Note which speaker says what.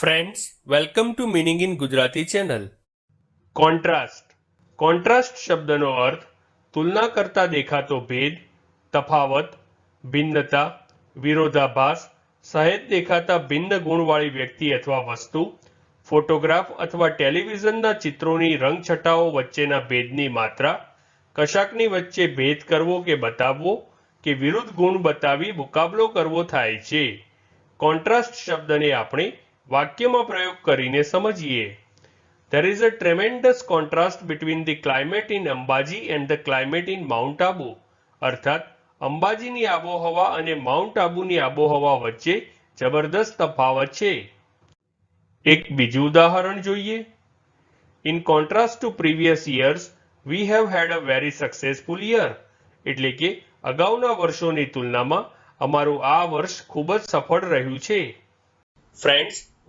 Speaker 1: Friends welcome to meaning in Gujarati channel contrast contrast શબ્દનો અર્થ તુલના કરતા દેખાતો ભેદ તફાવત ભિન્નતા વિરોધાભાસ સહેજ દેખાતા ભિન્ન ગુણવાળી વ્યક્તિ અથવા વસ્તુ ફોટોગ્રાફ અથવા ટેલિવિઝનના ચિત્રોની રંગછટાઓ વચ્ચેના ભેદની માત્રા કશાકની વચ્ચે ભેદ કરવો કે બતાવવો કે વિરુદ્ધ ગુણ બતાવી મુકાબલો કરવો થાય છે કોન્ટ્રાસ્ટ શબ્દને આપણે વાક્યમાં પ્રયોગ કરીને સમજીએ. There is a tremendous contrast between the climate in Ambaji and the climate in mount Abu અર્થાત, અંબાજીની આબોહવા અને માઉન્ટ આબુની આબોહવા વચ્ચે જબરદસ્ત તફાવત છે. એક બીજું ઉદાહરણ જોઈએ. In contrast to previous years we have had a very successful year એટલે કે, અગાઉના વર્ષોની તુલનામાં અમારું આ વર્ષ ખૂબ જ સફળ રહ્યું છે. ફ્રેન્ડ્સ